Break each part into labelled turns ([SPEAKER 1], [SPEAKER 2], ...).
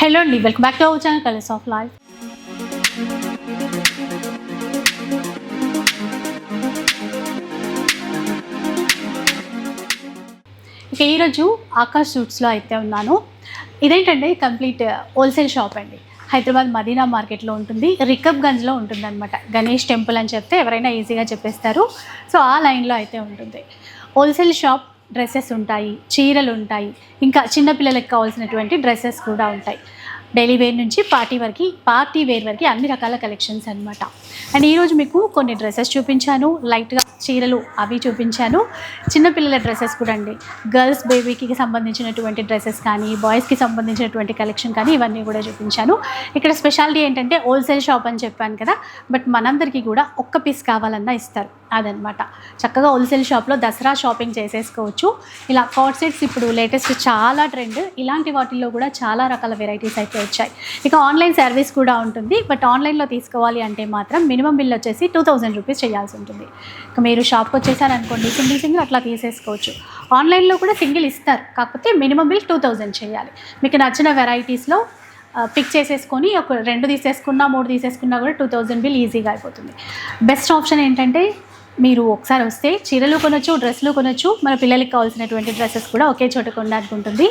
[SPEAKER 1] Hello అండి welcome back to our channel colours of life ఇక ఈరోజు ఆకాష్ సూట్స్లో అయితే ఉన్నాను. ఇదేంటంటే కంప్లీట్ హోల్సేల్ షాప్ అండి. హైదరాబాద్ మదీనా మార్కెట్లో ఉంటుంది రికబ్గంజ్లో ఉంటుంది అనమాట గణేష్ టెంపుల్ అని చెప్తే ఎవరైనా ఈజీగా చెప్పేస్తారు. సో ఆ లైన్లో అయితే ఉంటుంది. హోల్సేల్ షాప్ డ్రెస్సెస్ ఉంటాయి చీరలు ఉంటాయి ఇంకా చిన్నపిల్లలకు కావాల్సినటువంటి డ్రెస్సెస్ కూడా ఉంటాయి. డైలీ వేర్ నుంచి పార్టీ వరకు పార్టీ వేర్ వరకు అన్ని రకాల కలెక్షన్స్ అనమాట అండ్ ఈరోజు మీకు కొన్ని డ్రెస్సెస్ చూపించాను. లైట్గా చీరలు అవి చూపించాను. చిన్నపిల్లల డ్రెస్సెస్ కూడా అండి. గర్ల్స్ బేబీకి సంబంధించినటువంటి డ్రెస్సెస్ కానీ బాయ్స్కి సంబంధించినటువంటి కలెక్షన్ కానీ ఇవన్నీ కూడా చూపించాను. ఇక్కడ స్పెషాలిటీ ఏంటంటే హోల్సేల్ షాప్ అని చెప్పాను కదా బట్ మనందరికీ కూడా ఒక్క పీస్ కావాలన్నా ఇస్తారు. అదనమాట చక్కగా హోల్సేల్ షాప్లో దసరా షాపింగ్ చేసేసుకోవచ్చు. ఇలా కార్డ్ సెట్స్ ఇప్పుడు లేటెస్ట్ చాలా ట్రెండ్. ఇలాంటి వాటిల్లో కూడా చాలా రకాల వెరైటీస్ అయితే వచ్చాయి. ఇక ఆన్లైన్ సర్వీస్ కూడా ఉంటుంది బట్ ఆన్లైన్లో తీసుకోవాలి అంటే మాత్రం మినిమం బిల్ వచ్చేసి టూ థౌజండ్ రూపీస్ చేయాల్సి ఉంటుంది. ఇక మీరు షాప్కి వచ్చేసారనుకోండి సింగిల్ సింగిల్ అట్లా తీసేసుకోవచ్చు. ఆన్లైన్లో కూడా సింగిల్ ఇస్తారు కాకపోతే మినిమం బిల్ టూ థౌజండ్ చేయాలి. మీకు నచ్చిన వెరైటీస్లో పిక్ చేసేసుకొని ఒక రెండు తీసేసుకున్నా మూడు తీసేసుకున్నా కూడా టూ థౌజండ్ బిల్ ఈజీగా అయిపోతుంది. బెస్ట్ ఆప్షన్ ఏంటంటే మీరు ఒకసారి వస్తే చీరలు కొనొచ్చు డ్రెస్సులు కొనొచ్చు. మన పిల్లలకి కావాల్సినటువంటి డ్రెస్సెస్ కూడా ఒకే చోట కొనడానికి ఉంటుంది.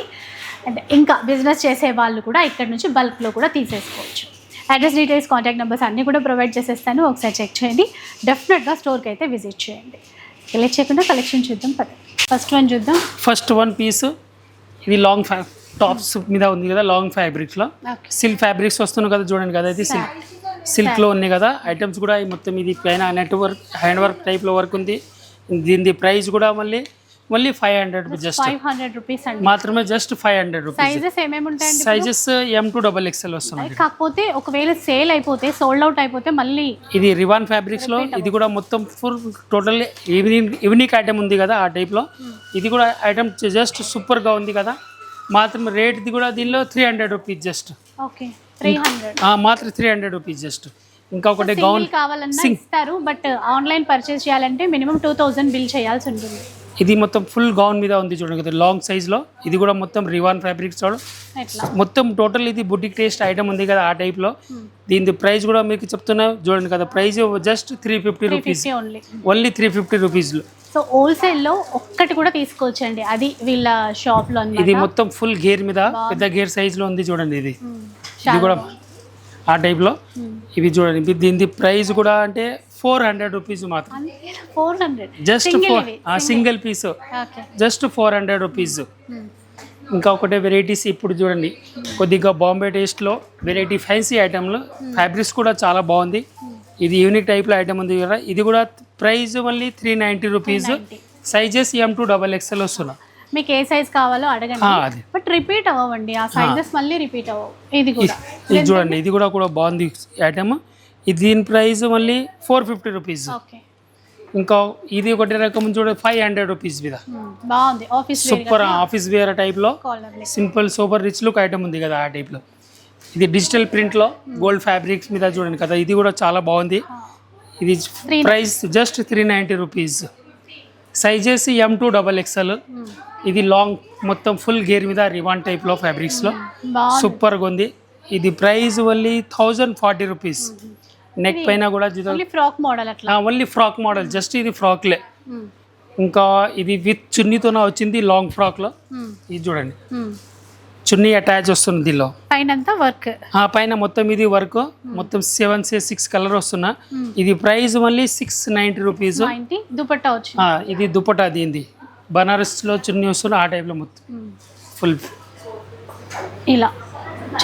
[SPEAKER 1] అండ్ ఇంకా బిజినెస్ చేసే వాళ్ళు కూడా ఇక్కడ నుంచి బల్క్లో కూడా తీసేసుకోవచ్చు. అడ్రస్ డీటెయిల్స్ కాంటాక్ట్ నెంబర్స్ అన్నీ కూడా ప్రొవైడ్ చేసేస్తాను. ఒకసారి చెక్ చేయండి. డెఫినెట్గా స్టోర్కి అయితే విజిట్ చేయండి. సెలెక్ట్ చేయకుండా కలెక్షన్ చూద్దాం పద. ఫస్ట్ వన్ చూద్దాం.
[SPEAKER 2] ఫస్ట్ వన్ పీస్ ఇది లాంగ్ ఫ్యా టాప్స్ మీద ఉంది కదా లాంగ్ ఫ్యాబ్రిక్స్లో సిల్క్ ఫ్యాబ్రిక్స్ వస్తున్నాయి కదా చూడండి కదా ఇది సిల్క్ సిల్క్లో ఉన్నాయి కదా ఐటమ్స్ కూడా మొత్తం ఇది పైన నెట్ వర్క్ హ్యాండ్ వర్క్ టైప్లో వర్క్ ఉంది. దీని ప్రైస్ కూడా మళ్ళీ మళ్ళీ five hundred just
[SPEAKER 1] five hundred rupees అండి.
[SPEAKER 2] మాత్రమే just five hundred rupees
[SPEAKER 1] sizes ఏమేమి ఉంటాయండి
[SPEAKER 2] sizes M to double XL వస్తుంది
[SPEAKER 1] కాకపోతే ఒకవేళ సేల్ అయిపోతే సోల్డ్ అవుట్ అయిపోతే మళ్ళీ
[SPEAKER 2] ఇది రివాన్ ఫ్యాబ్రిక్స్లో ఇది కూడా మొత్తం full total evening evening item ఉంది కదా ఆ టైప్లో ఇది కూడా ఐటమ్ జస్ట్ సూపర్గా ఉంది కదా. మాత్రం రేట్ది కూడా దీనిలో three hundred rupees just
[SPEAKER 1] okay three hundred
[SPEAKER 2] మాత్రం త్రీ హండ్రెడ్ రూపీస్ జస్ట్ ఇంకా ఒకటి గౌన్
[SPEAKER 1] కావాలన్నా ఇస్తారు బట్ ఆన్లైన్ పర్చేస్ చేయాలంటే మినిమం టూ థౌజండ్ బిల్ చేయాల్సి ఉంటుంది.
[SPEAKER 2] ఇది మొత్తం ఫుల్ గౌన్ మీద ఉంది చూడండి కదా లాంగ్ సైజ్లో ఇది కూడా మొత్తం రివాన్ ఫ్యాబ్రిక్స్ చూడ
[SPEAKER 1] ఎట్లా?
[SPEAKER 2] మొత్తం టోటల్ ఇది బుడ్డిక్ టేస్ట్ ఐటమ్ ఉంది కదా ఆ టైప్లో దీని ప్రైస్ కూడా మీకు చెప్తున్నా చూడండి కదా price just three fifty rupees
[SPEAKER 1] only
[SPEAKER 2] three fifty రూపీస్లో
[SPEAKER 1] సో హోల్సేల్లో ఒక్కటి కూడా తీసుకోవచ్చండి. అది వీళ్ళ షాప్లో
[SPEAKER 2] ఇది మొత్తం ఫుల్ గేర్ మీద పెద్ద గేర్ సైజ్లో ఉంది చూడండి ఇది.
[SPEAKER 1] మ్మ్.
[SPEAKER 2] ఇది కూడా. ఆ టైప్లో.
[SPEAKER 1] మ్మ్.
[SPEAKER 2] ఇవి చూడండి దీని ప్రైస్ కూడా అంటే ఫోర్ హండ్రెడ్ రూపీస్ మాత్రం.
[SPEAKER 1] Four hundred.
[SPEAKER 2] Just four single piece just four hundred rupees.
[SPEAKER 1] మ్మ్.
[SPEAKER 2] ఇంకా ఒకటే వెరైటీస్ ఇప్పుడు చూడండి. కొద్దిగా బాంబే టేస్ట్లో వెరైటీ ఫ్యాన్సీ ఐటెంలు ఫ్యాబ్రిక్స్ కూడా చాలా బాగుంది. ఇది యూనిక్ టైప్లో ఐటమ్ ఉంది కదా. ఇది కూడా ప్రైస్ మళ్ళీ three ninety rupees
[SPEAKER 1] 390.
[SPEAKER 2] Sizes M to double XL వస్తున్నా.
[SPEAKER 1] మీకు ఏ సైజ్ కావాలో అడగండి. బట్ రిపీట్ అవ్వండి ఆ సైజెస్ మళ్ళీ రిపీట్ అవ్వవు. ఇది కూడా.
[SPEAKER 2] ఇది చూడండి. ఇది కూడా కూడా బాగుంది ఐటమ్ దీని ప్రైస్ మళ్ళీ ఫోర్ ఫిఫ్టీ రూపీస్. ఇంకా ఇది ఒకటి రకం చూడ ఫైవ్ హండ్రెడ్ రూపీస్ మీద.
[SPEAKER 1] బాగుంది. ఆఫీస్
[SPEAKER 2] సూపర్ ఆఫీస్ వేర్ టైప్లో simple super rich look item ఉంది కదా ఆ టైప్లో ఇది డిజిటల్ ప్రింట్లో గోల్డ్ ఫ్యాబ్రిక్స్ మీద చూడండి కదా ఇది కూడా చాలా బాగుంది. ఇది
[SPEAKER 1] Three
[SPEAKER 2] price just three ninety rupees sizes M to double XL ఇది లాంగ్ మొత్తం ఫుల్ గేర్ మీద రివాన్ టైప్లో ఫ్యాబ్రిక్స్లో సూపర్గా ఉంది. ఇది price only thousand forty rupees neck పైన కూడా
[SPEAKER 1] ఫ్రాక్ మోడల్ అట్లా.
[SPEAKER 2] ఓన్లీ ఫ్రాక్ మోడల్ జస్ట్ ఇది ఫ్రాక్లే
[SPEAKER 1] మ్మ్.
[SPEAKER 2] ఇంకా ఇది విత్ చున్నీతోనే వచ్చింది లాంగ్ ఫ్రాక్లో
[SPEAKER 1] మ్మ్.
[SPEAKER 2] ఇది చూడండి.
[SPEAKER 1] మ్మ్.
[SPEAKER 2] చున్నీ అటాచ్ వస్తుంది దీనిలో.
[SPEAKER 1] పైనంతా వర్క్
[SPEAKER 2] ఆ పైన మొత్తం ఇది వర్క్ మొత్తం సెవెన్ సే సిక్స్ కలర్ వస్తున్నా. ఇది price only six ninety rupees
[SPEAKER 1] dupatta
[SPEAKER 2] ఇది దుపటా దీనిది. బనారస్లో చున్నీ వస్తున్న ఆ టైప్లో మొత్తం.
[SPEAKER 1] మ్మ్.
[SPEAKER 2] ఫుల్
[SPEAKER 1] ఇలా.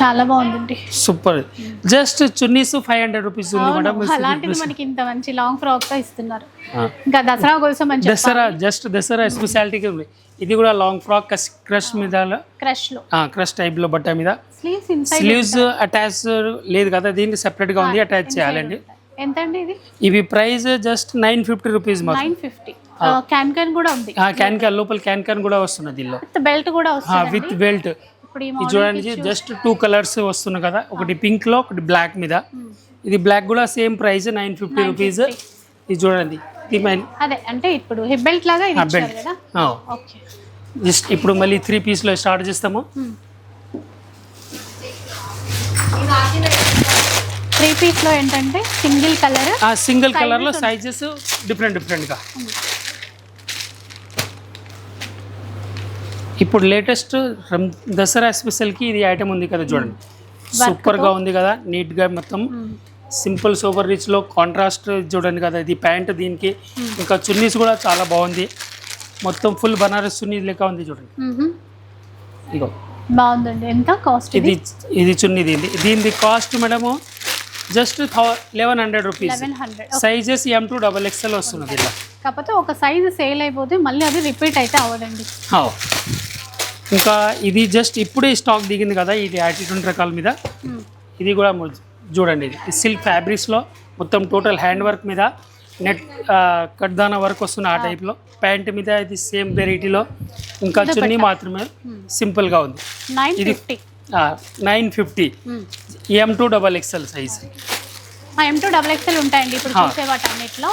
[SPEAKER 1] చాలా బాగుందండి.
[SPEAKER 2] Super. Just chunnis five hundred rupees ఉంది మేడం.
[SPEAKER 1] అలాంటిది మనకి ఇంత మంచి లాంగ్ ఫ్రాక్తో ఇస్తున్నారు. ఇంకా దసరా కోసం మంచి
[SPEAKER 2] దసరా జస్ట్ దసరా స్పెషాలిటీగా ఉంది. ఇది కూడా లాంగ్ ఫ్రాక్ క్రష్ మీద
[SPEAKER 1] క్రష్లో
[SPEAKER 2] క్రష్ టైప్లో బట్ట మీద.
[SPEAKER 1] స్లీవ్స్
[SPEAKER 2] అటాచ్ లేదు కదా దీనికి సెపరేట్గా ఉంది అటాచ్ చేయాలండి.
[SPEAKER 1] ఎంత అండి ఇది?
[SPEAKER 2] ఇవి price just nine fifty rupees
[SPEAKER 1] nine fifty. Can can కూడా ఉంది.
[SPEAKER 2] క్యాన్ క్యాన్ లోపల క్యాన్ క్యాన్ కూడా వస్తున్నది దీనిలో.
[SPEAKER 1] బెల్ట్ కూడా వస్తుంది
[SPEAKER 2] విత్ బెల్ట్. ఇది చూడండి జస్ట్ టూ కలర్స్ వస్తున్నాయి కదా. ఒకటి పింక్లో ఒకటి బ్లాక్ మీద. ఇది బ్లాక్ కూడా same price nine fifty rupees ఇది చూడండి
[SPEAKER 1] అదే అంటే ఇప్పుడు బెల్ట్ లాగా
[SPEAKER 2] బెల్ట్ జస్ట్ ఇప్పుడు మళ్ళీ త్రీ పీస్లో స్టార్ట్ చేస్తాము.
[SPEAKER 1] త్రీ పీస్లో ఏంటంటే సింగిల్ కలర్
[SPEAKER 2] సింగిల్ కలర్లో సైజెస్ డిఫరెంట్ డిఫరెంట్గా. ఇప్పుడు లేటెస్ట్ దసరా స్పెషల్కి ఇది ఐటమ్ ఉంది కదా చూడండి. సూపర్గా ఉంది కదా నీట్గా మొత్తం. సింపుల్ సూపర్ రిచ్లో కాంట్రాస్ట్ చూడండి కదా ఇది ప్యాంట్ దీనికి. ఇంకా చున్నీస్ కూడా చాలా బాగుంది. మొత్తం ఫుల్ బనారస్ చున్నీ లెక్క ఉంది చూడండి. ఇగో.
[SPEAKER 1] బాగుందండి. ఎంత కాస్ట్
[SPEAKER 2] ఇది
[SPEAKER 1] ఇది?
[SPEAKER 2] ఇది చున్నీ దీనిది దీనిది cost madam just eleven hundred rupees. Sizes M to double XL వస్తున్నది ఇలా.
[SPEAKER 1] కాకపోతే ఒక సైజు సేల్ అయిపోతే మళ్ళీ అది రిపీట్ అయితే అవ్వదండి.
[SPEAKER 2] హా. ఇంకా ఇది జస్ట్ ఇప్పుడే స్టాక్ దిగింది కదా ఇది యాటిట్యూడ్ రకాల మీద. ఇది కూడా చూడండి ఇది. సిల్క్ ఫ్యాబ్రిక్స్లో మొత్తం టోటల్ హ్యాండ్ వర్క్ మీద నెట్ కడ్దాన వర్క్ వస్తుంది ఆ టైప్లో ప్యాంట్ మీద ఇది సేమ్ వెరైటీలో ఇంకా చున్నీ మాత్రమే సింపుల్గా ఉంది. ఇది nine fifty. M to double XL size
[SPEAKER 1] M to double XL ఉంటాయండి ఇప్పుడు. చూసే వాటి అన్నిట్లో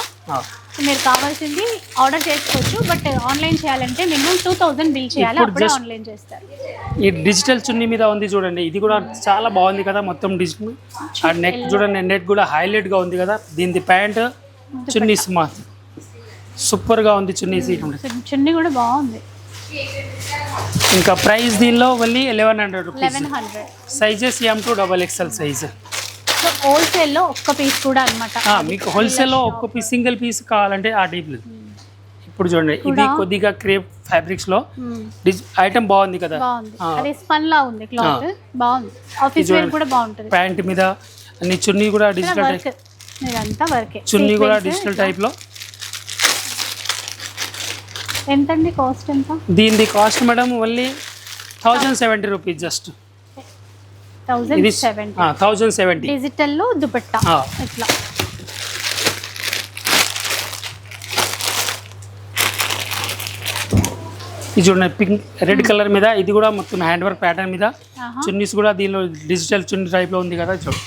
[SPEAKER 1] మీరు కావాల్సింది ఆర్డర్ చేసుకోవచ్చు బట్ ఆన్లైన్ చేయాలంటే మినిమం టూ థౌజండ్ బిల్ చేయాలి అప్పుడే ఆన్లైన్ చేస్తారు.
[SPEAKER 2] ఈ డిజిటల్ చున్నీ మీద ఉంది చూడండి ఇది కూడా చాలా బాగుంది కదా మొత్తం డిజిటల్ ఆ నెక్ చూడండి నెక్ కూడా హైలైట్గా ఉంది కదా దీనిది ప్యాంట్ చున్నీస్ మా సూపర్గా ఉంది చున్నీస్.
[SPEAKER 1] చున్నీ కూడా బాగుంది.
[SPEAKER 2] ఇంకా ప్రైస్ దీనిలో మళ్ళీ eleven hundred rupees
[SPEAKER 1] eleven hundred
[SPEAKER 2] sizes M to double XL size
[SPEAKER 1] so హోల్సేల్లో ఒక్క పీస్ కూడా అనమాట
[SPEAKER 2] మీకు హోల్సేల్లో ఒక్క పీస్ సింగిల్ పీస్ కావాలంటే ఆ టైప్ ఇప్పుడు చూడండి ఇది కొద్దిగా క్రేప్ ఫ్యాబ్రిక్స్లో. ఐటమ్ బాగుంది కదా?
[SPEAKER 1] బాగుంది.
[SPEAKER 2] ఆ.
[SPEAKER 1] అది స్పన్ లా ఉంది క్లాత్ బాగుంది. ఆఫీస్ వేర్ కూడా బాగుంటుంది.
[SPEAKER 2] ప్యాంట్ మీద అన్ని చున్నీ కూడా డిజిటల్
[SPEAKER 1] వర్కే
[SPEAKER 2] చున్నీ కూడా. డిజిటల్ టైప్లో.
[SPEAKER 1] ఎంతండి కాస్ట్ ఎంత?
[SPEAKER 2] దీనిది cost madam only thousand seventy rupees just
[SPEAKER 1] thousand seventy
[SPEAKER 2] thousand seventy
[SPEAKER 1] డిజిటల్లో dupatta. ఇట్లా.
[SPEAKER 2] ఇది చూడండి పింక్ రెడ్ కలర్ మీద ఇది కూడా మొత్తం హ్యాండ్ వర్క్ ప్యాటర్న్ మీద. చున్నీస్ కూడా దీనిలో డిజిటల్ చున్నీ టైప్లో ఉంది కదా చూడు.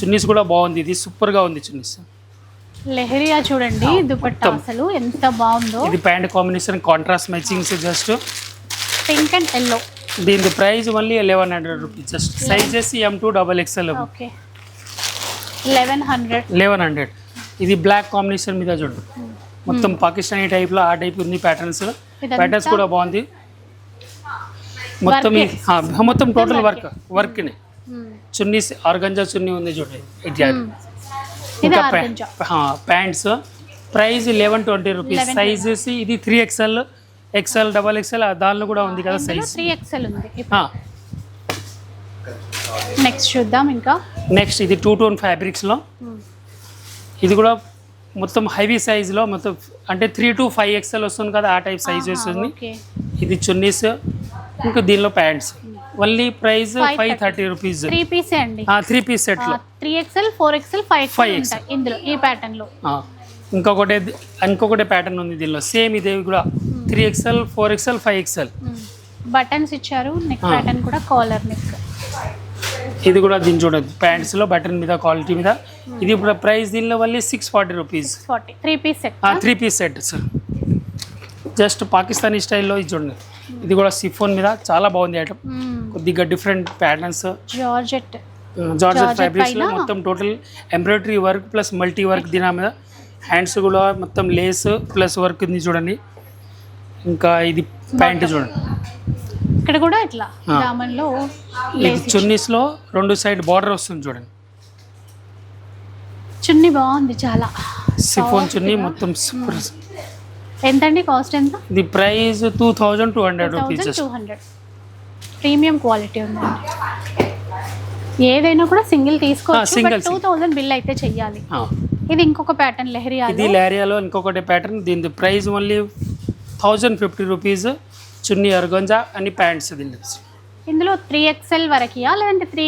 [SPEAKER 2] చున్నీస్ కూడా బాగుంది ఇది సూపర్గా ఉంది చున్నీస్.
[SPEAKER 1] లెహరియా చూడండి దుపట్టా అసలు ఎంత బాగుందో.
[SPEAKER 2] ఇది pant combination contrast matchings just
[SPEAKER 1] pink and yellow.
[SPEAKER 2] దీని ప్రైస్ మళ్ళీ eleven hundred rupees just sizes M to double XL
[SPEAKER 1] okay. Eleven hundred
[SPEAKER 2] eleven hundred ఇది బ్లాక్ కాంబినేషన్ మీద చూడండి మొత్తం పాకిస్తానీ టైప్లో ఆ టైప్ ఉంది ప్యాటర్న్స్ ప్యాటర్న్స్ కూడా బాగుంది. మొత్తం మొత్తం టోటల్ వర్క్. వర్క్ని చున్నీస్ ఆర్గంజా చున్నీ ఉంది చూడండి ఇది ఇంకా pants. Price eleven twenty rupees
[SPEAKER 1] 11
[SPEAKER 2] sizes ఇది three XL XL double XL దానిలో కూడా ఉంది కదా సైజ్
[SPEAKER 1] త్రీ ఎక్స్ఎల్ ఉంది. నెక్స్ట్ చూద్దాం ఇంకా.
[SPEAKER 2] నెక్స్ట్ ఇది టూ టోన్ ఫ్యాబ్రిక్స్లో ఇది కూడా మొత్తం హెవీ సైజులో మొత్తం అంటే త్రీ టు ఫైవ్ ఎక్స్ఎల్ వస్తుంది కదా ఆ టైప్ సైజ్ వస్తుంది ఇది చున్నీస్ ఇంకా దీనిలో pants. Only price five. Thirty rupees.
[SPEAKER 1] Three పీసే అండి.
[SPEAKER 2] త్రీ పీస్ సెట్లో
[SPEAKER 1] three XL four XL five
[SPEAKER 2] Five
[SPEAKER 1] XL ఇందులో ఈ ప్యాటర్న్లో.
[SPEAKER 2] ఇంకొకటి ఇంకొకటి ప్యాటర్న్ ఉంది దీనిలో. సేమ్ ఇది కూడా. Three XL four XL five XL.
[SPEAKER 1] Buttons ఇచ్చారు నెక్. ప్యాటర్న్ కూడా కాలర్ నెక్
[SPEAKER 2] ఇది కూడా దీని చూడదు ప్యాంట్స్లో బటన్ మీద క్వాలిటీ మీద. ఇది ఇప్పుడు ప్రైస్ దీనిలో మళ్ళీ six forty rupees
[SPEAKER 1] forty three piece set
[SPEAKER 2] three piece set sir just Pakistani స్టైల్లో ఇది చూడండి. ఇది కూడా సిఫోన్ మీద చాలా బాగుంది ఐటమ్ కొద్దిగా డిఫరెంట్ ప్యాటర్న్స్
[SPEAKER 1] జార్జెట్
[SPEAKER 2] జార్జెట్
[SPEAKER 1] పైన?
[SPEAKER 2] మొత్తం total embroidery work plus multi work దీని మీద. హ్యాండ్స్ కూడా మొత్తం లేస్ ప్లస్ వర్క్ ఉంది చూడండి. ఇంకా ఇది ప్యాంట్ చూడండి.
[SPEAKER 1] ఇక్కడ కూడా ఇట్లా. దామన్లో
[SPEAKER 2] ఇది చున్నీస్లో రెండు సైడ్ బార్డర్ వస్తుంది చూడండి.
[SPEAKER 1] చున్నీ బాగుంది చాలా.
[SPEAKER 2] సిఫోన్ చున్నీ మొత్తం సూపర్
[SPEAKER 1] ఎంతండి కాస్ట్ ఎంత?
[SPEAKER 2] ఇది price two thousand two hundred rupees
[SPEAKER 1] two hundred premium quality ఉందండి. ఏదైనా కూడా సింగిల్ తీసుకోవచ్చు బట్ టూ థౌజండ్ బిల్ అయితే చెయ్యాలి.
[SPEAKER 2] ఆ.
[SPEAKER 1] ఇది ఇంకొక ప్యాటర్న్
[SPEAKER 2] ఇది
[SPEAKER 1] లెహరియాలో
[SPEAKER 2] ఇంకొకటి ప్యాటర్న్ దీని price only thousand fifty rupees chunni organza అని ప్యాంట్స్ దీని
[SPEAKER 1] ఇందులో త్రీ ఎక్స్ఎల్ వరకియా లేదంటే three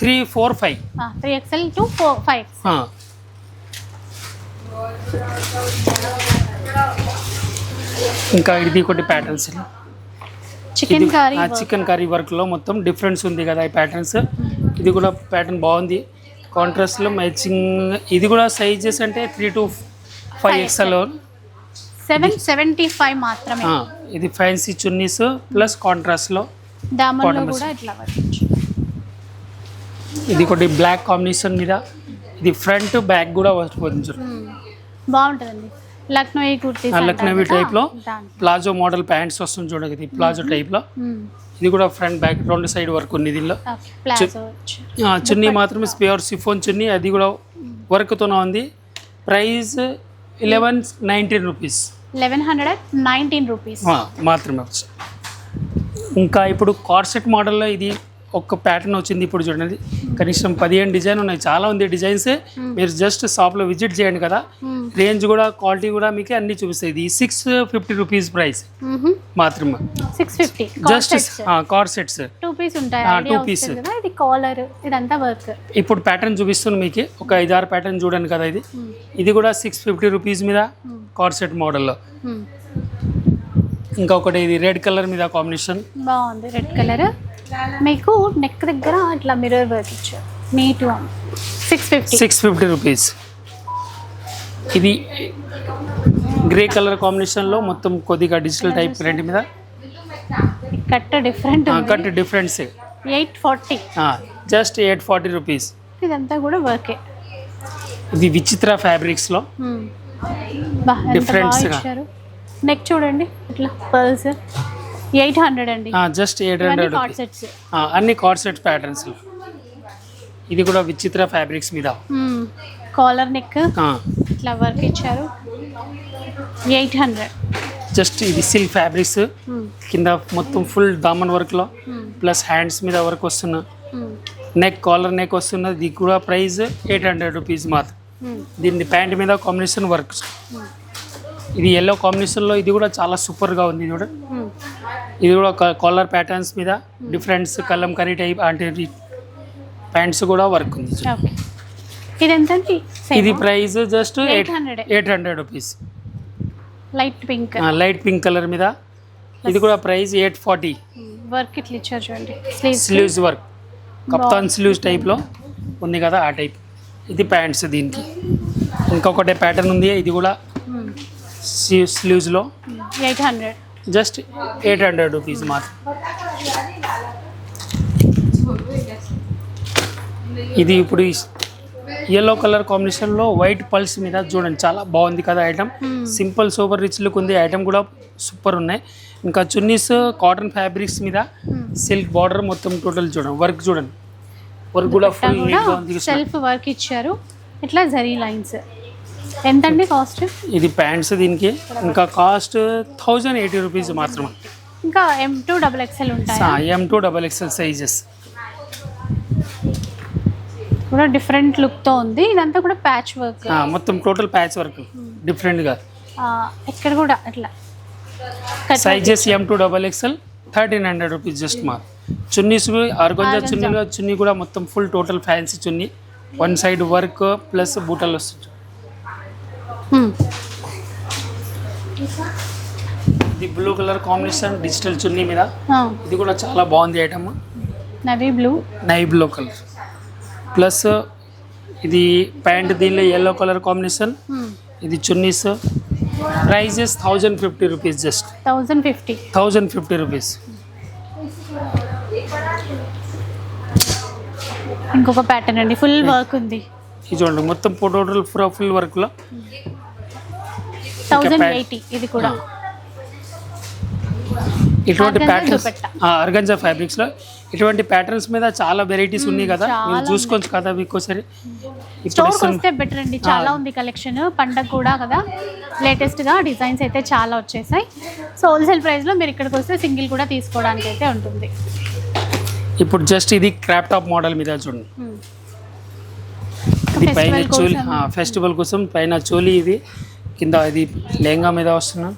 [SPEAKER 2] three four five
[SPEAKER 1] three XL to four five
[SPEAKER 2] ఇంకా ఇది ఒకటి patterns
[SPEAKER 1] chikankari
[SPEAKER 2] chikankari వర్క్లో మొత్తం డిఫరెన్స్ ఉంది కదా ఈ ప్యాటర్న్స్ ఇది కూడా ప్యాటర్న్ బాగుంది. కాంట్రాస్ట్లో మ్యాచింగ్ ఇది కూడా సైజెస్ అంటే three to five XL
[SPEAKER 1] seven seventy five మాత్రమే.
[SPEAKER 2] ఇది ఫ్యాన్సీ చున్నీస్ ప్లస్ కాంట్రాస్ట్లో ఇది ఒకటి బ్లాక్ కాంబినేషన్ మీద. ఇది ఫ్రంట్ బ్యాక్ కూడా వస్తుంది చూడు
[SPEAKER 1] బాగుంటుందండి. లక్నోయి కుర్తీస్
[SPEAKER 2] టైప్లో
[SPEAKER 1] దాంట్లో.
[SPEAKER 2] ప్లాజో మోడల్ ప్యాంట్స్ వస్తుంది చూడండి ఇది ప్లాజో టైప్లో
[SPEAKER 1] మ్మ్.
[SPEAKER 2] ఇది కూడా ఫ్రంట్ బ్యాక్ రెండు సైడ్ వర్క్ ఉంది దీనిలో. చున్నీ మాత్రమే ప్యూర్ సిఫోన్ చున్నీ అది కూడా వర్క్తోనే ఉంది. Price eleven nineteen rupees
[SPEAKER 1] eleven hundred nineteen rupees
[SPEAKER 2] మాత్రమే. ఇంకా ఇప్పుడు కార్సెట్ మోడల్లో ఇది ఒక్క ప్యాటర్న్ వచ్చింది ఇప్పుడు చూడండి. కనీసం పదిహేను డిజైన్ ఉన్నాయి. చాలా ఉంది డిజైన్స్ మీరు జస్ట్ షాప్లో విజిట్ చేయండి కదా. రేంజ్ కూడా క్వాలిటీ కూడా మీకు అన్ని చూపిస్తాయి. ఇది సిక్స్ ఫిఫ్టీ రూపీస్ ప్రైస్ మాత్రమే.
[SPEAKER 1] Six fifty
[SPEAKER 2] just coord sets
[SPEAKER 1] two piece ఉంటాయి. వస్తుంది కదా. ఇది కాలర్ ఇదంతా వర్క్
[SPEAKER 2] ఇప్పుడు ప్యాటర్న్ చూపిస్తుంది మీకు. ఒక ఐదారు ప్యాటర్న్ చూడండి కదా ఇది. ఇది కూడా సిక్స్ ఫిఫ్టీ రూపీస్ మీద కార్ సెట్ మోడల్లో ఇంకొకటి ఇది రెడ్ కలర్ మీద కాంబినేషన్
[SPEAKER 1] బాగుంది. రెడ్ కలర్ మీకు నెక్ దగ్గర ఇట్లా మిర్రర్ వర్క్ ఇచ్చారు. Neat one six fifty
[SPEAKER 2] six fifty rupees ఇది గ్రే కలర్ కాంబినేషన్లో మొత్తం కొద్దిగా డిజిటల్ టైప్ ప్రింట్ మీద.
[SPEAKER 1] Cut different
[SPEAKER 2] cut difference
[SPEAKER 1] eight forty
[SPEAKER 2] just eight forty rupees
[SPEAKER 1] ఇదంతా కూడా వర్కే
[SPEAKER 2] ఇది విచిత్ర ఫ్యాబ్రిక్స్లో.
[SPEAKER 1] ఇచ్చారు. నెక్ చూడండి ఇట్లా పర్ల్స్ ఎయిట్ హండ్రెడ్ అండి.
[SPEAKER 2] జస్ట్ ఎయిట్ హండ్రెడ్ అన్ని కార్డ్ సెట్ ప్యాటర్న్స్లో ఇది కూడా విచిత్ర ఫ్యాబ్రిక్స్ మీద.
[SPEAKER 1] కాలర్ నెక్ ఇట్లా వర్క్ ఇచ్చారు. Eight hundred.
[SPEAKER 2] జస్ట్ ఇది సిల్క్ ఫ్యాబ్రిక్స్ కింద మొత్తం ఫుల్ దామన్ వర్క్లో ప్లస్ హ్యాండ్స్ మీద వర్క్ వస్తున్న. నెక్ కాలర్ నెక్ వస్తున్నది ఇది కూడా ప్రైస్ ఎయిట్ హండ్రెడ్ రూపీస్ మాత్రం. దీని ప్యాంట్ మీద కాంబినేషన్ వర్క్ ఇది ఎల్లో కాంబినేషన్లో ఇది కూడా చాలా సూపర్గా ఉంది ఇది కూడా ఇది కూడా కాలర్ ప్యాటర్న్స్ మీద డిఫరెంట్స్ కల్లం కరీ టైప్ అంటే ప్యాంట్స్ కూడా వర్క్ ఉంది
[SPEAKER 1] ఇది ఎంతండి?
[SPEAKER 2] ఇది price just eight
[SPEAKER 1] 800.
[SPEAKER 2] Eight hundred rupees
[SPEAKER 1] light pink
[SPEAKER 2] light pink colour మీద. ఇది కూడా ప్రైస్ ఎయిట్ ఫార్టీ
[SPEAKER 1] వర్క్ ఇట్లా ఇచ్చారు చూడండి. Sleeves
[SPEAKER 2] sleeves work kaftan sleeves టైప్లో ఉంది కదా ఆ టైప్ ఇది ప్యాంట్స్ దీనికి. ఇంకొకటి ప్యాటర్న్ ఉంది. ఇది కూడా స్లీవ్స్లో
[SPEAKER 1] eight hundred.
[SPEAKER 2] Just eight hundred rupees మాత్రం. ఇది ఇప్పుడు ఎల్లో కలర్ కాంబినేషన్లో వైట్ పల్స్ మీద చూడండి చాలా బాగుంది కదా item simple super rich look ఉంది. ఐటమ్ కూడా సూపర్ ఉన్నాయి. ఇంకా చున్నీస్ కాటన్ ఫ్యాబ్రిక్స్ మీద సిల్క్ బార్డర్ మొత్తం టోటల్ చూడండి. వర్క్ చూడండి. వర్క్ కూడా ఫుల్
[SPEAKER 1] సెల్ఫ్ వర్క్ ఇచ్చారు. ఇట్లా జరీ లైన్స్ ఎంతండి కాస్ట్?
[SPEAKER 2] ఇది ప్యాంట్స్ దీనికి. ఇంకా కాస్ట్ థౌజండ్ ఎయిటీ రూపీస్ మాత్రమే.
[SPEAKER 1] ఇంకా ఎం టూ డబుల్ ఎక్స్ఎల్ ఉంటాయి?
[SPEAKER 2] M two double XL sizes
[SPEAKER 1] కూడా డిఫరెంట్ లుక్తో ఉంది. ఇదంతా కూడా ప్యాచ్ వర్క్
[SPEAKER 2] మొత్తం టోటల్ ప్యాచ్ వర్క్ డిఫరెంట్గా
[SPEAKER 1] ఇక్కడ కూడా అట్లా.
[SPEAKER 2] Sizes M two double XL thirteen hundred rupees just మార్ చున్నీస్ ఆర్గంజా. చున్నీలో చున్నీ కూడా మొత్తం full total fancy chunni. One side work plus బూటలు వస్తుంది. ఇది blue colour combination digital chunni మీద ఇది కూడా చాలా బాగుంది ఐటమ్
[SPEAKER 1] నవీ బ్లూ
[SPEAKER 2] నై బ్లూ కలర్ ప్లస్ ఇది ప్యాంట్ దీనిలో ఎల్లో కలర్ కాంబినేషన్. ఇది chunnis prices thousand fifty rupees just
[SPEAKER 1] thousand fifty
[SPEAKER 2] thousand fifty rupees
[SPEAKER 1] ఇంకొక ప్యాటర్న్ అండి. ఫుల్ వర్క్ ఉంది.
[SPEAKER 2] ఇది చూడండి మొత్తం టోటల్ ఫుల్ వర్క్లో
[SPEAKER 1] థౌజండ్ ఎయిటీ ఇది కూడా.
[SPEAKER 2] ఇటువంటి ప్యాటర్న్స్. అర్గంజా ఫ్యాబ్రిక్స్లో ఇటువంటి ప్యాటర్న్స్ మీద చాలా వెరైటీస్ ఉన్నాయి కదా. మీరు చూసుకోవచ్చు కదా మీకు ఒకసారి
[SPEAKER 1] వస్తే బెటర్ అండి. చాలా ఉంది కలెక్షన్ పండగ కూడా కదా. లేటెస్ట్గా డిజైన్స్ అయితే చాలా వచ్చేసాయి. సో హోల్సేల్ ప్రైస్లో మీరు ఇక్కడికి వస్తే సింగిల్ కూడా తీసుకోవడానికి అయితే ఉంటుంది.
[SPEAKER 2] ఇప్పుడు జస్ట్ ఇది క్రాప్ టాప్ మోడల్ మీద చూడండి.
[SPEAKER 1] Hmm.
[SPEAKER 2] ఇది పైన చోలి. ఫెస్టివల్ కోసం పైన చోలి ఇది. కింద ఇది లెహంగా మీద వస్తున్నా.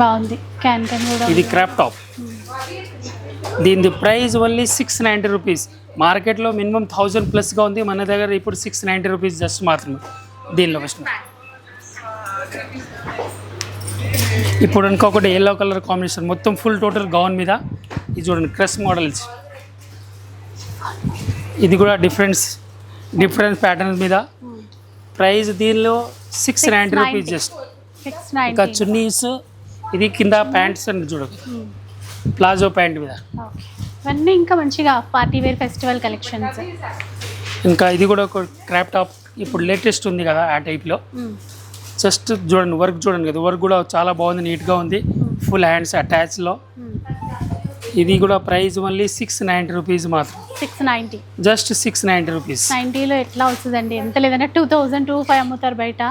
[SPEAKER 1] బాగుంది. క్యాన్ క్యాన్ కూడా
[SPEAKER 2] ఇది క్రాప్ టాప్. దీని price only six ninety rupees. మార్కెట్లో మినిమం థౌజండ్ ప్లస్గా ఉంది. మన దగ్గర ఇప్పుడు సిక్స్ నైంటీ రూపీస్ జస్ట్ మాత్రమే దీనిలో ఫస్ట్. ఇప్పుడు ఇంకొకటి ఎల్లో కలర్ కాంబినేషన్ మొత్తం ఫుల్ టోటల్ గౌన్ మీద. ఇది చూడండి క్రస్ మోడల్స్ ఇది కూడా డిఫరెన్స్ డిఫరెంట్ ప్యాటర్న్స్ మీద. ప్రైస్ దీనిలో సిక్స్ నైంటీ రూపీస్ జస్ట్ ఇంకా చున్నీస్ ఇది కింద ప్యాంట్స్ అని చూడదు ప్లాజో ప్యాంట్ మీద.
[SPEAKER 1] ఇవన్నీ ఇంకా మంచిగా పార్టీ వేర్ ఫెస్టివల్ కలెక్షన్స్
[SPEAKER 2] ఇంకా ఇది కూడా ఒక క్రాప్ టాప్ ఇప్పుడు లేటెస్ట్ ఉంది కదా ఆ టైప్లో జస్ట్ చూడండి వర్క్ చూడండి కదా. వర్క్ కూడా చాలా బాగుంది నీట్గా ఉంది. ఫుల్ హ్యాండ్స్ అటాచ్లో ఇది కూడా ప్రైస్ మళ్ళీ సిక్స్ నైంటీ రూపీస్ మాత్రం.
[SPEAKER 1] Six ninety.
[SPEAKER 2] Just six ninety rupees.
[SPEAKER 1] నైంటీలో ఎట్లా వస్తుందండి? ఎంత లేదన్నా టూ థౌజండ్ టూ ఫైవ్ అమ్ముతారు బయట.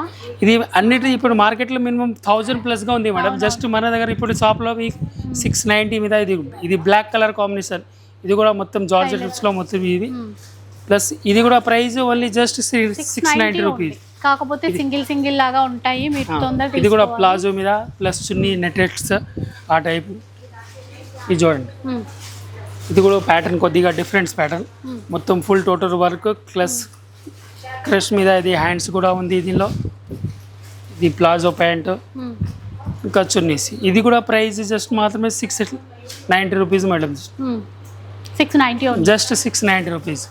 [SPEAKER 2] ఇది అన్నిటి ఇప్పుడు మార్కెట్లో మినిమం థౌజండ్ ప్లస్గా ఉంది మేడం. జస్ట్ మన దగ్గర ఇప్పుడు షాప్లో మీకు సిక్స్ నైంటీ మీద ఇది ఇది బ్లాక్ కలర్ కాంబినేషన్. ఇది కూడా మొత్తం జార్జెట్స్లో మొత్తం ఇది. ప్లస్ ఇది కూడా price only just six ninety rupees.
[SPEAKER 1] కాకపోతే సింగిల్ సింగిల్ లాగా ఉంటాయి. మీరు తొందరగా
[SPEAKER 2] ఇది కూడా. ప్లాజో మీద ప్లస్ చున్నీ నెటెట్స్ ఆ టైప్. ఇది చూడండి. ఇది కూడా ప్యాటర్న్ కొద్దిగా డిఫరెంట్ ప్యాటర్న్ మొత్తం full total work plus crush మీద ఇది హ్యాండ్స్ కూడా ఉంది దీనిలో. ఇది ప్లాజో ప్యాంట్. ఇంకా చున్నీస్. ఇది కూడా ప్రైస్ జస్ట్ మాత్రమే six ninety rupees madam.
[SPEAKER 1] Six ninety
[SPEAKER 2] just six ninety rupees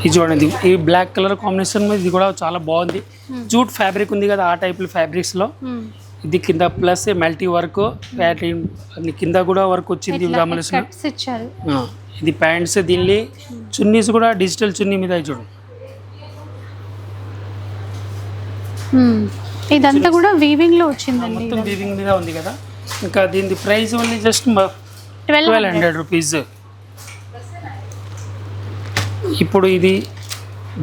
[SPEAKER 2] ఇది చూడండి ఈ బ్లాక్ కలర్ కాంబినేషన్ ఇది కూడా చాలా బాగుంది. జూట్ ఫ్యాబ్రిక్ ఉంది కదా ఆ టైప్ ఫ్యాబ్రిక్స్లో
[SPEAKER 1] మ్మ్.
[SPEAKER 2] ఇది కింద ప్లస్ మల్టీ వర్క్ కింద కూడా వర్క్ వచ్చింది ఆ, ఇది ప్యాంట్స్ దీన్ని. చున్నీస్ కూడా డిజిటల్ చున్నీ మీద చూడండి.
[SPEAKER 1] ఇదంతా కూడా వీవింగ్లో వచ్చిందండి
[SPEAKER 2] మొత్తం వీవింగ్ మీద ఉంది కదా. ఇంకా దీని price only just
[SPEAKER 1] twelve
[SPEAKER 2] hundred rupees ఇప్పుడు ఇది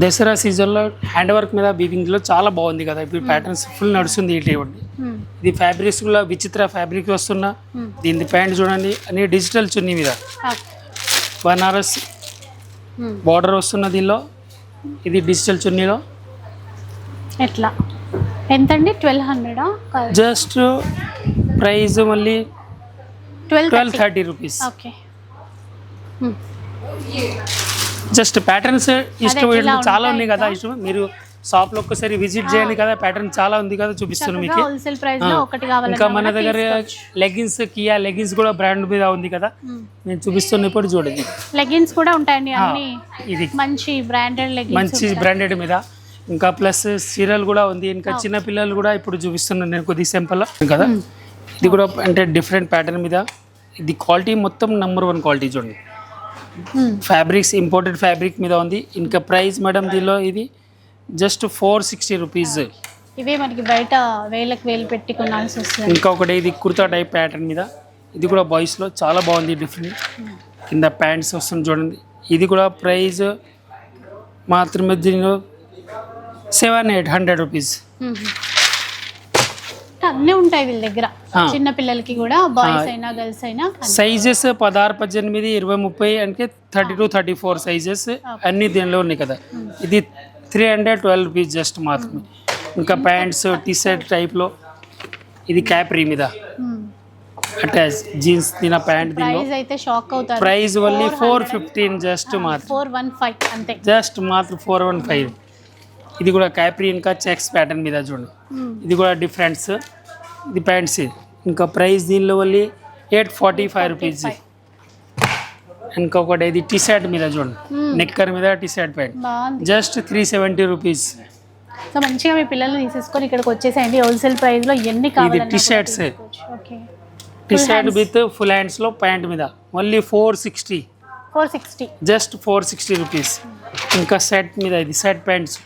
[SPEAKER 2] దసరా సీజన్లో హ్యాండ్ వర్క్ మీద వీవింగ్లో చాలా బాగుంది కదా. ఇప్పుడు ప్యాటర్న్స్ ఫుల్ నడుస్తుంది ఇటు ఇవ్వండి ఇది ఫ్యాబ్రిక్స్ కూడా విచిత్ర ఫ్యాబ్రిక్ వస్తున్న. దీని ప్యాంట్ చూడండి. అన్ని డిజిటల్ చున్నీ మీద. బనారస్ బార్డర్ వస్తున్న దీనిలో. ఇది డిజిటల్ చున్నీలో.
[SPEAKER 1] ఎట్లా? ఎంతండి? ట్వెల్వ్ హండ్రెడా?
[SPEAKER 2] జస్ట్ ప్రైస్ మళ్ళీ
[SPEAKER 1] twelve
[SPEAKER 2] twelve thirty. Rupees.
[SPEAKER 1] Okay.
[SPEAKER 2] Just patterns ఇష్టం చాలా ఉన్నాయి కదా ఇష్టం. మీరు షాప్లో ఒక్కసారి విజిట్ చేయండి కదా ప్యాటర్న్ చాలా ఉంది కదా చూపిస్తున్నాను మీకు.
[SPEAKER 1] హోల్సేల్ ప్రైస్లో
[SPEAKER 2] ఆ.
[SPEAKER 1] ఒకటి కావాలన్నా
[SPEAKER 2] ఇంకా మన దగ్గర. లెగిన్స్ కియా లెగిన్స్ కూడా బ్రాండ్ మీద ఉంది కదా. నేను చూపిస్తున్న ఇప్పుడు చూడండి.
[SPEAKER 1] లెగిన్స్ కూడా ఉంటాయండి అన్ని.
[SPEAKER 2] ఇది.
[SPEAKER 1] మంచి బ్రాండెడ్
[SPEAKER 2] మంచి బ్రాండెడ్ మీద. ఇంకా ప్లస్ సీరియల్ కూడా ఉంది. ఇంకా చిన్న పిల్లలు కూడా ఇప్పుడు చూపిస్తున్నాను నేను కొద్ది సింపుల్ కదా? ఇది కూడా అంటే డిఫరెంట్ ప్యాటర్న్ మీద. ఇది క్వాలిటీ మొత్తం నెంబర్ వన్ క్వాలిటీ చూడండి. ఫ్యాబ్రిక్స్ ఇంపోర్టెడ్ ఫ్యాబ్రిక్ మీద ఉంది. ఇంకా ప్రైస్ మేడం దీనిలో ఇది జస్ట్ ఫోర్ సిక్స్టీ రూపీస్
[SPEAKER 1] ఇవే మనకి బయట వేలకు వేలు పెట్టి కొనాల్సి వస్తుంది.
[SPEAKER 2] ఇంకా ఒకటి ఇది కుర్తా టైప్ ప్యాటర్న్ మీద. ఇది కూడా బాయ్స్లో చాలా బాగుంది డిఫరెంట్ కింద ప్యాంట్స్ వస్తుంది చూడండి. ఇది కూడా ప్రైస్ మాత్రమే దీనిలో సెవెన్ ఎయిట్ హండ్రెడ్ రూపీస్
[SPEAKER 1] అన్నీ ఉంటాయి వీళ్ళ దగ్గర. చిన్న పిల్లలకి కూడా బాయ్స్. అయినా గర్ల్స్ అయినా.
[SPEAKER 2] సైజెస్ పదహారు పద్దెనిమిది ఇరవై ముప్పై అంటే thirty two thirty four sizes అన్ని దీనిలో ఉన్నాయి కదా. ఇది three hundred twelve rupees just మాత్రమే. ఇంకా ప్యాంట్స్ టీ షర్ట్ టైప్లో ఇది క్యాప్రీ మీద.
[SPEAKER 1] మ్మ్.
[SPEAKER 2] అటాచ్ జీన్స్ తిన ప్యాంట్
[SPEAKER 1] ప్రైస్ అయితే షాక్ అవుతారు.
[SPEAKER 2] Price only four fifteen just మాత్రం
[SPEAKER 1] ఫోర్ వన్ ఫైవ్ అంతే.
[SPEAKER 2] జస్ట్ మాత్రం ఫోర్ వన్ ఫైవ్ ఇది కూడా క్యాప్రీ ఇంకా చెక్స్ ప్యాటర్న్ మీద చూడండి
[SPEAKER 1] మ్మ్.
[SPEAKER 2] ఇది కూడా డిఫరెంట్స్ ఇది ప్యాంట్స్ ఇంకా ప్రైస్ దీనిలో only eight forty five rupees. ఇంకొకటి ఇది టీ షర్ట్ మీద చూడండి. నెక్కర్ మీద T-shirt pant. Just three seventy rupees.
[SPEAKER 1] So మంచిగా మీ పిల్లల్ని తీసేసుకొని ఇక్కడికి వచ్చేసేయండి. హోల్సేల్ ప్రైస్లో ఎన్ని కావాలి
[SPEAKER 2] t-shirts.
[SPEAKER 1] Okay.
[SPEAKER 2] T-shirt with full హ్యాండ్స్లో pant మీద. Only four sixty.
[SPEAKER 1] Four sixty.
[SPEAKER 2] Just four sixty rupees. ఇంకా సెట్ మీద ఇది సెట్ ప్యాంట్స్.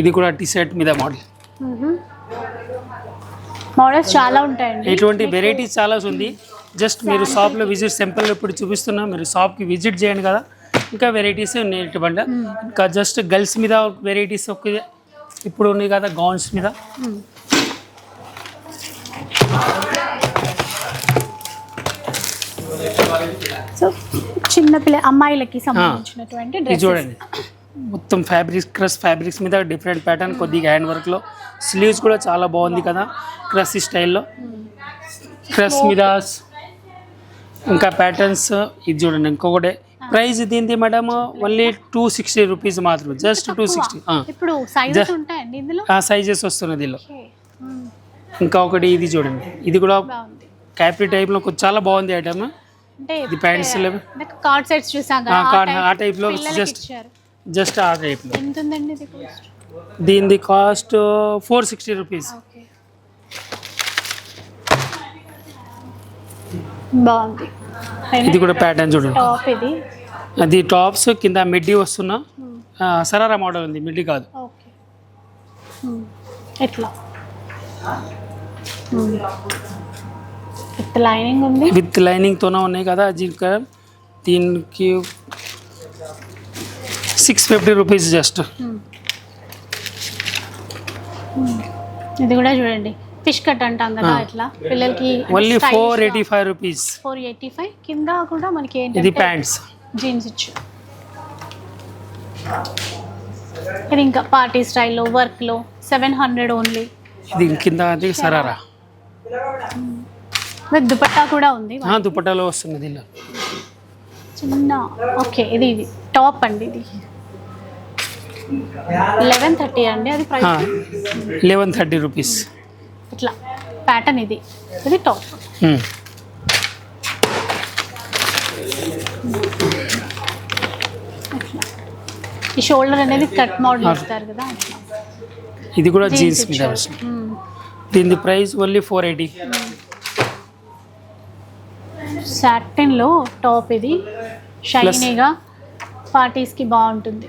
[SPEAKER 2] ఇది కూడా టీ షర్ట్ మీద మోడల్
[SPEAKER 1] మోడల్స్ చాలా ఉంటాయండి.
[SPEAKER 2] ఇటువంటి వెరైటీస్ చాలా ఉంది. జస్ట్ మీరు షాప్లో విజిట్ సింపుల్ ఇప్పుడు చూపిస్తున్నా మీరు షాప్కి విజిట్ చేయండి కదా. ఇంకా వెరైటీస్ ఉన్నాయి ఇటువంటి ఇంకా జస్ట్ గర్ల్స్ మీద వెరైటీస్ ఒక ఇప్పుడు ఉన్నాయి కదా గౌన్స్ మీద.
[SPEAKER 1] సో చిన్న పిల్ల అమ్మాయిలకి సంబంధించినటువంటి
[SPEAKER 2] చూడండి. మొత్తం ఫ్యాబ్రిక్స్ క్రస్ ఫ్యాబ్రిక్స్ మీద డిఫరెంట్ ప్యాటర్న్ కొద్దిగా హ్యాండ్ వర్క్లో స్లీవ్స్ కూడా చాలా బాగుంది కదా క్రస్ స్టైల్లో క్రస్ మీద ఇంకా ప్యాటర్న్స్ ఇది చూడండి ఇంకొకటి. ప్రైస్ దీనిది madam only two sixty rupees మాత్రమే జస్ట్ టూ సిక్స్టీ
[SPEAKER 1] సైజెస్
[SPEAKER 2] వస్తున్నాయి దీనిలో. ఇంకా ఒకటి ఇది చూడండి ఇది కూడా క్యాప్రీ టైప్లో చాలా బాగుంది ఐటమ్ ఇది ప్యాంట్స్ లేవు
[SPEAKER 1] కార్డ్ సెట్స్ చూసాం కదా
[SPEAKER 2] ఆ,
[SPEAKER 1] ఆ
[SPEAKER 2] card- జస్ట్ ఆ టైప్లో
[SPEAKER 1] ఎంత ఉందండి ఇది కాస్ట్
[SPEAKER 2] దీనిది cost four sixty rupees.
[SPEAKER 1] Okay. బాగుంది.
[SPEAKER 2] ఇది కూడా ప్యాటర్న్ చూడండి.
[SPEAKER 1] టాప్ ఇది.
[SPEAKER 2] అది టాప్స్ కింద మిడ్డీ వస్తున్నా సరారా మోడల్ ఉంది. మిడ్డీ కాదు.
[SPEAKER 1] ఓకే. ఎట్లా? విత్ లైనింగ్ ఉంది?
[SPEAKER 2] విత్ లైనింగ్తోనే ఉన్నాయి కదా దీనికి దీనికి సిక్స్ ఫిఫ్టీ రూపీస్ జస్ట్
[SPEAKER 1] ఇది కూడా చూడండి. ఫిష్ కట్ అంటాం కదా
[SPEAKER 2] ఆ.
[SPEAKER 1] ఇట్లా. పిల్లలకి
[SPEAKER 2] only four eighty five rupees
[SPEAKER 1] four eighty five కింద కూడా మనకి
[SPEAKER 2] ఇది ప్యాంట్స్
[SPEAKER 1] జీన్స్ ఇచ్చు. ఇది ఇంకా పార్టీ స్టైల్లో వర్క్లో సెవెన్ హండ్రెడ్ ఓన్లీ
[SPEAKER 2] ఇది కింద అది సరారా?
[SPEAKER 1] విత్ దుపట్టా కూడా ఉంది.
[SPEAKER 2] దుపట్టాలో వస్తుంది దీనిలో.
[SPEAKER 1] చిన్న. ఓకే ఇది ఇది. టాప్ అండి ఇది. లెవెన్ థర్టీ అండి అది ప్రైస్
[SPEAKER 2] లెవెన్ థర్టీ రూపీస్
[SPEAKER 1] ఇట్లా ప్యాటర్న్ ఇది. ఇది టాప్ ఇట్లా ఈ షోల్డర్ అనేది కట్ మోడల్. ఇస్తారు కదా
[SPEAKER 2] ఇది కూడా జీన్స్ మీద
[SPEAKER 1] మ్మ్.
[SPEAKER 2] దీని ప్రైస్ ఓన్లీ ఫోర్ ఎయిటీ
[SPEAKER 1] సాటిన్లో టాప్ ఇది. షైనీగా పార్టీస్కి బాగుంటుంది.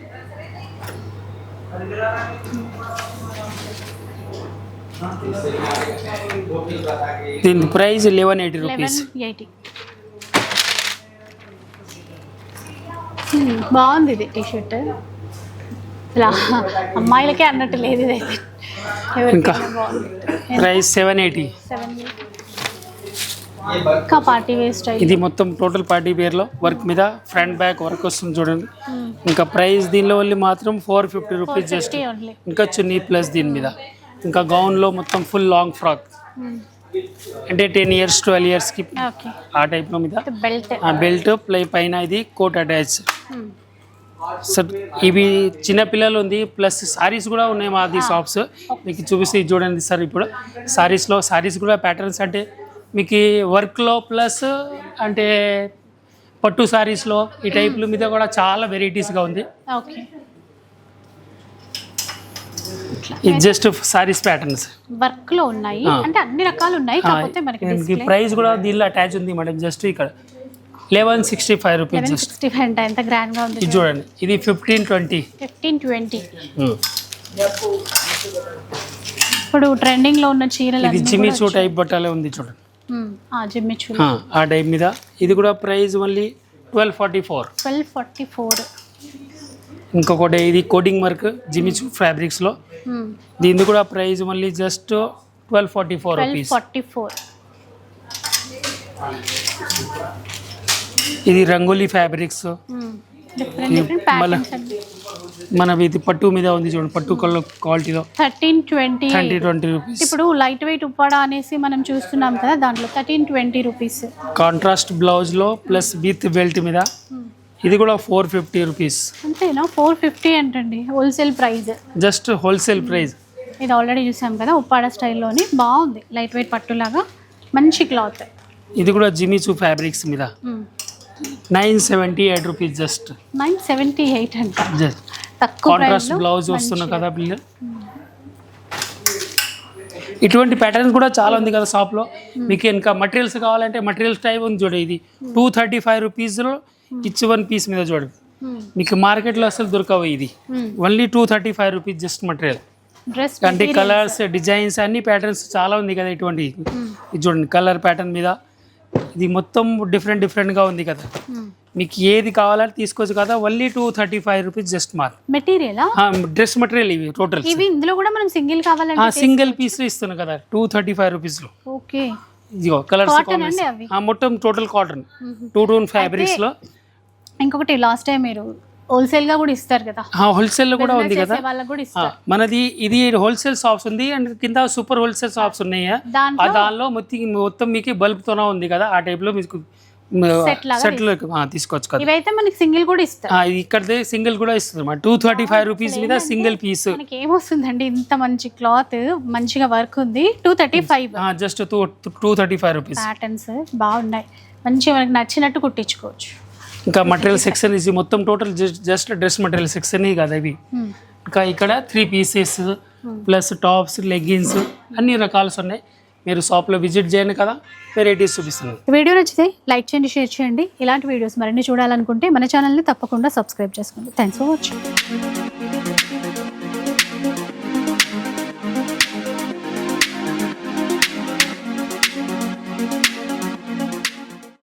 [SPEAKER 2] దీని price eleven eighty rupees
[SPEAKER 1] eighty బాగుంది ఇది టీ షర్ట్ అమ్మాయిలకే అన్నట్టు లేదు ఇది.
[SPEAKER 2] ఇంకా? ప్రైస్ సెవెన్ ఎయిటీ
[SPEAKER 1] సెవెన్ ఇంకా పార్టీ వేర్ స్టైల్
[SPEAKER 2] ఇది మొత్తం టోటల్ పార్టీ వేర్లో వర్క్ మీద ఫ్రంట్ బ్యాక్ వర్క్ వస్తుంది చూడండి. ఇంకా ప్రైస్ దీనిలో ఓన్లీ మాత్రం ఫోర్ ఫిఫ్టీ రూపీస్ జస్ట్ ఇంకా చున్నీ ప్లస్ దీని మీద. ఇంకా గౌన్లో మొత్తం ఫుల్ లాంగ్ ఫ్రాక్. అంటే టెన్ ఇయర్స్ ట్వెల్వ్ ఇయర్స్కి ఆ టైప్లో మీద.
[SPEAKER 1] బెల్ట్
[SPEAKER 2] ఆ బెల్ట్ ప్లై పైన ఇది కోట్ అటాచ్ సార్ ఇవి చిన్న పిల్లలు ఉంది ప్లస్ సారీస్ కూడా ఉన్నాయి మాది షాప్స్ మీకు చూపిస్తే చూడండి సార్ ఇప్పుడు. సారీస్లో సారీస్ కూడా ప్యాటర్న్స్ అంటే మీకు వర్క్లో ప్లస్ అంటే పట్టు సారీస్లో ఈ టైప్ల మీద కూడా చాలా వెరైటీస్గా ఉంది.
[SPEAKER 1] ఓకే
[SPEAKER 2] ఇది జస్ట్ సారీస్ ప్యాటర్న్స్
[SPEAKER 1] వర్క్లో ఉన్నాయి. అంటే అన్ని రకాలు ఉన్నాయి కాకపోతే మనకి
[SPEAKER 2] ప్రైస్ కూడా దీనిలో అటాచ్ ఉంది మేడం జస్ట్ ఇక్కడ. Eleven sixty five rupees
[SPEAKER 1] sixty five అంటే. ఎంత గ్రాండ్గా ఉంది
[SPEAKER 2] ఇది చూడండి. ఇది ఫిఫ్టీన్ ట్వంటీ
[SPEAKER 1] ఫిఫ్టీన్ ట్వంటీ ఇప్పుడు ట్రెండింగ్లో ఉన్న చీరలు
[SPEAKER 2] ఇది
[SPEAKER 1] అన్నీ
[SPEAKER 2] జిమ్మి
[SPEAKER 1] కూడా
[SPEAKER 2] చూ టైప్ బట్టలే ఉంది చూడండి.
[SPEAKER 1] ఆ
[SPEAKER 2] టైప్ మీద. ఇది కూడా ప్రైస్ మళ్ళీ twelve forty four.
[SPEAKER 1] Twelve forty four.
[SPEAKER 2] ఇంకొకటి ఇది కోటింగ్ వర్క్ జిమిచు ఫ్యాబ్రిక్స్లో. దీనిది కూడా ప్రైస్ మళ్ళీ just twelve forty four rupees.
[SPEAKER 1] Forty four.
[SPEAKER 2] ఇది రంగోలీ ఫ్యాబ్రిక్స్. మళ్ళా- మన ఇది పట్టు మీద ఉంది చూడండి పట్టు కలర్ క్వాలిటీలో.
[SPEAKER 1] Thirteen twenty.
[SPEAKER 2] Twenty twenty rupees.
[SPEAKER 1] ఇప్పుడు లైట్ వెయిట్ ఉప్పాడా అనేసి మనం చూస్తున్నాం కదా దాంట్లో థర్టీన్ ట్వంటీ రూపీస్.
[SPEAKER 2] కాంట్రాస్ట్ బ్లౌజ్లో ప్లస్ విత్ బెల్ట్ మీద. ఇది కూడా ఫోర్ ఫిఫ్టీ రూపీస్.
[SPEAKER 1] అంతేనా? ఫోర్ ఫిఫ్టీ అంటండి wholesale price
[SPEAKER 2] just wholesale price
[SPEAKER 1] ఇది ఆల్రెడీ చూసాం కదా ఉప్పాడ స్టైల్లోని. బాగుంది లైట్ వెయిట్ పట్టులాగా. మంచి క్లాత్.
[SPEAKER 2] ఇది కూడా జిమిచు ఫ్యాబ్రిక్స్ మీద. Nine seventy eight rupees just.
[SPEAKER 1] Nine seventy eight అంట.
[SPEAKER 2] జస్ట్. కాంట్రాస్ట్ బ్లౌజ్ వస్తున్నా కదా పిల్లలు ఇటువంటి ప్యాటర్న్స్ కూడా చాలా ఉంది కదా షాప్లో మీకు ఇంకా మటీరియల్స్ కావాలంటే మటీరియల్స్ టైప్ ఉంది చూడండి ఇది. టూ థర్టీ ఫైవ్ రూపీస్లో ఇచ్ వన్ పీస్ మీద చూడండి మీకు మార్కెట్లో అసలు దొరకవు ఇది. Only two thirty five rupees just material అంటే కలర్స్ డిజైన్స్ అన్ని ప్యాటర్న్స్ చాలా ఉంది కదా ఇటువంటి. ఇది చూడండి కలర్ ప్యాటర్న్ మీద. ఇది మొత్తం డిఫరెంట్ డిఫరెంట్గా ఉంది కదా. మీకు ఏది కావాలని తీసుకోవచ్చు కదా only two thirty five rupees just మార్
[SPEAKER 1] మెటీరియలా
[SPEAKER 2] డ్రెస్ మెటీరియల్ ఇవి టోటల్
[SPEAKER 1] ఇవి ఇందులో కూడా మనం సింగిల్ కావాలంటే
[SPEAKER 2] సింగిల్ పీస్ ఇస్తున్నాను కదా టూ థర్టీ ఫైవ్ రూపీస్లో
[SPEAKER 1] ఓకే.
[SPEAKER 2] ఇదిగో కలర్స్
[SPEAKER 1] అవి?
[SPEAKER 2] మొత్తం టోటల్ కాటన్ టూ టోన్ ఫ్యాబ్రిక్స్లో
[SPEAKER 1] ఇంకొకటి లాస్ట్ టైం మీరు హోల్సేల్గా కూడా ఇస్తారు కదా.
[SPEAKER 2] హోల్సేల్లో కూడా ఉంది కదా. మనది ఇది హోల్సేల్ షాప్స్ ఉంది అండ్ కింద సూపర్ హోల్సేల్ షాప్స్ ఉన్నాయి? దానిలో మొత్తం మొత్తం మీకు బల్బ్తోనే ఉంది కదా. ఆ టైప్లో మీకు
[SPEAKER 1] Set లాగా
[SPEAKER 2] సెట్లు తీసుకోవచ్చు కదా.
[SPEAKER 1] ఇవైతే మనకి సింగిల్ కూడా ఇస్తారు.
[SPEAKER 2] ఇక్కడదే సింగిల్ కూడా ఇస్తుంది టూ థర్టీ ఫైవ్ రూపీస్ మీద సింగిల్ పీస్.
[SPEAKER 1] మనకి ఏమొస్తుందండి ఇంత మంచి క్లాత్ మంచిగా వర్క్ ఉంది. Two thirty five
[SPEAKER 2] just two two thirty five rupees
[SPEAKER 1] patterns బాగున్నాయి. మంచిగా మనకి నచ్చినట్టు కుట్టించుకోవచ్చు.
[SPEAKER 2] ఇంకా మటీరియల్ సెక్షన్ ఇది మొత్తం total just dress material section కదా ఇవి. ఇంకా ఇక్కడ three pieces plus tops leggings అన్ని రకాలు ఉన్నాయి. మీరు షాప్లో విజిట్ చేయండి కదా వెరైటీస్ చూపిస్తున్నాను
[SPEAKER 1] వీడియో నచ్చితే లైక్ చేయండి షేర్ చేయండి. ఇలాంటి వీడియోస్ మరిన్ని చూడాలనుకుంటే మన ఛానల్ని తప్పకుండా సబ్స్క్రైబ్ చేసుకోండి. Thanks for watching